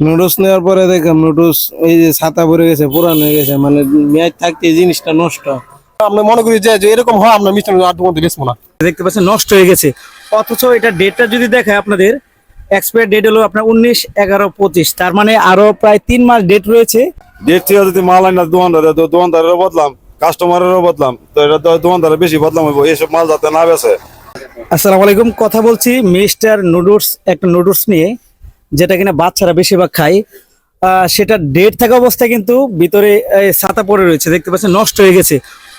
Noodles নেওয়ার পরে দেখলাম নুডলস এই যে ছাতা পরে গেছে পুরানো হয়ে গেছে মানে মেয়াদ থাকতে এই জিনিসটা নষ্ট। আমরা মনে করি যে এরকম হয় আমরা মিষ্টি আর দোকান থেকে না। দেখতে পাচ্ছেন নষ্ট হয়ে গেছে। অথচ এটা ডেটটা যদি দেখায় আপনাদের এক্সপায়ার ডেট হলো আপনার উনিশ এগারো পঁচিশ। তার মানে আরও প্রায় তিন মাস ডেট রয়েছে। ডেট থেকে যদি মাল আইনা দোকানদারে তো দোকানদারেরও বদলাম কাস্টমারেরও বদলাম তো এটা দোকানদারের বেশি বদলাম হইব এইসব মাল যাতে না বেছে আসসালামু আলাইকুম কথা বলছি মিস্টার নুডলস একটা নুডলস নিয়ে। যেটা কিনা বাচ্চারা বেশিরভাগ খায় সেটা ডেট থাকা অবস্থায় কিন্তু ভিতরে ছাতা পড়ে রয়েছে। দেখতে পাচ্ছেন, নষ্ট হয়ে গেছে।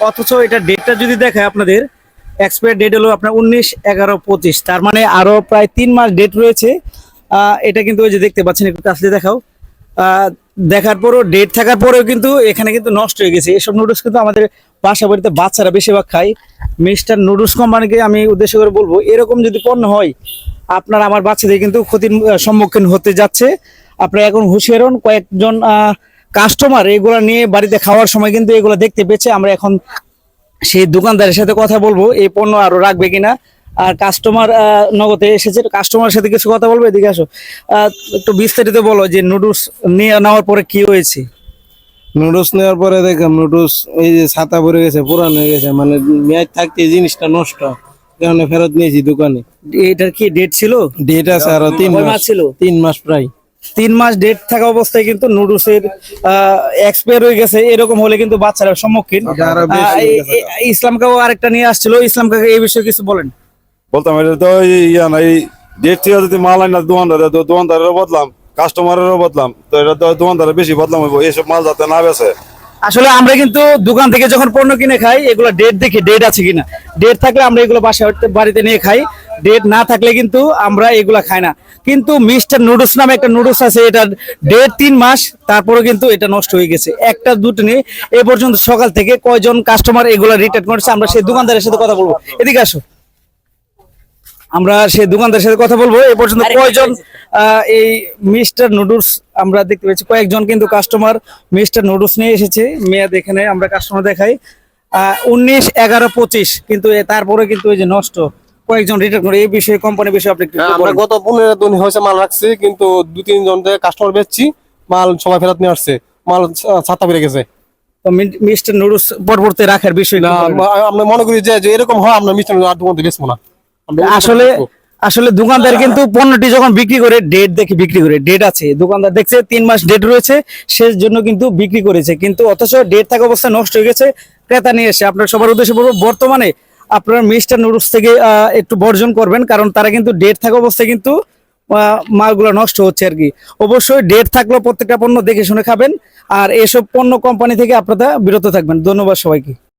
অথচ এটা ডেটটা যদি দেখায় আপনাদের এক্সপায়ার ডেট হলো আপনার উনিশ, এগারো, পঁচিশ। তার মানে আরও প্রায় তিন মাস ডেট রয়েছে। এটা কিন্তু ওই যে দেখতে পাচ্ছেন, একটু কাছে দেখাও। দেখার পরও ডেট থাকার পরেও কিন্তু এখানে কিন্তু নষ্ট হয়ে গেছে। এসব নুডলস কিন্তু আমাদের বাসা বাড়িতে বাচ্চারা বেশিরভাগ খায়। মিস্টার নুডলস কোম্পানিকে আমি উদ্দেশ্য করে বলব, এরকম যদি পণ্য হয় আপনার আমার বাচ্চাদের কিন্তু ক্ষতির সম্মুখীন হতে যাচ্ছে। আপনারা এখন হুঁশিয়ার হন, কয়েকজন কাস্টমার এগুলা নিয়ে বাড়িতে খাওয়ার সময় কিন্তু এগুলো দেখতে পেয়েছে। আমরা এখন সেই দোকানদারের সাথে কথা বলব, এই পণ্য আরও রাখবে কিনা। আর কাস্টমার নগদে এসেছে কাস্টমারের সাথে কিছু কথা বলব? এদিকে আসো। একটু বিস্তারিত বলো যে নুডলস নিয়ে নেওয়ার পরে কি হয়েছে? নুডলস নেওয়ার পরে দেখলাম নুডলস এই যে ছাতা পরে গেছে, পুরান হয়ে গেছে। মানে মেয়াদ থাকতে জিনিসটা নষ্ট। কারণে ফেরত নিয়েছি দোকানে। এটার কি ডেট ছিল? ডেট আছে আরও তিন মাস। ছিল? তিন মাস প্রায়। তিন মাস ডেট থাকা অবস্থায় কিন্তু নুডলসের এক্সপায়ার হয়ে গেছে। এরকম হলে কিন্তু বাচ্চারা সম্মুখীন। ইসলাম কাকু আরেকটা নিয়ে আসছিল। ইসলাম কাকু এই বিষয়ে কিছু বলেন। বলতাম এটা তো এই ইয়া না এই ডেট থেকে যদি মাল আইনা দোকানদারে তো দোকানদারেরও বদলাম। কাস্টমারেরও বদলাম। তো এটা তো দোকানদারের বেশি বদলাম হইব। এইসব মাল যাতে না বেছে আসলে আমরা কিন্তু দোকান থেকে যখন পণ্য কিনে খাই, এগুলো ডেট দেখি ডেট আছে কিনা। ডেট থাকলে আমরা এগুলো হয়তো বাড়িতে নিয়ে খাই। ডেট না থাকলে কিন্তু আমরা এগুলা খাই না। কিন্তু মিস্টার নুডলস নামে একটা নুডলস আছে এটা ডেট তিন মাস তারপরে কিন্তু এটা নষ্ট হয়ে গেছে। একটা, দুটো নিয়ে এ পর্যন্ত সকাল থেকে কয়জন কাস্টমার এগুলা রিটার্ন করেছে, আমরা সেই দোকানদারের সাথে কথা বলব। এদিকে আসো। আমরা সেই দোকানদারের সাথে কথা বলব। এ পর্যন্ত কয়জন এই মিস্টার নুডলস আমরা দেখতে পেয়েছি। কয়েকজন কিন্তু কাস্টমার মিস্টার নুডলস নিয়ে এসেছে। মেয়াদ এখানে আমরা কাস্টমার দেখাই। উনিশ এগারো পঁচিশ কিন্তু তারপরে কিন্তু এই যে নষ্ট। কয়েকজন রিটার্ন করে। এই বিষয়ে কোম্পানির বিষয়ে আপনি হ্যাঁ, আমরা গত পনেরো দিন হয়েছে মাল রাখছি কিন্তু দু তিনজন কাস্টমার বেচছি মাল সবাই ফেরত নিয়ে আসছে। মাল ছাতা বেড়ে গেছে। মিস্টার নুডলস পরবর্তী রাখার বিষয় না আমরা মনে করি যে এরকম হয় আমরা আর থেকে বেচবো না। আমরা আসলে আসলে দোকানদার কিন্তু পণ্যটি যখন বিক্রি করে ডেট দেখে বিক্রি করে ডেট আছে। দোকানদার দেখছে তিন মাস ডেট রয়েছে সেই জন্য কিন্তু বিক্রি করেছে। কিন্তু অথচ ডেট থাকা অবস্থায় নষ্ট হয়ে গেছে ক্রেতা নিয়ে এসে। আপনার সবার উদ্দেশ্যে বলব বর্তমানে আপনার মিস্টার নুডলস থেকে আহ, একটু বর্জন করবেন কারণ তারা কিন্তু ডেট থাকা অবস্থায় কিন্তু মালগুলো নষ্ট হচ্ছে আর কি। অবশ্যই ডেট থাকলেও প্রত্যেকটা পণ্য দেখে শুনে খাবেন আর এসব পণ্য কোম্পানি থেকে আপনারা বিরত থাকবেন। ধন্যবাদ সবাইকে।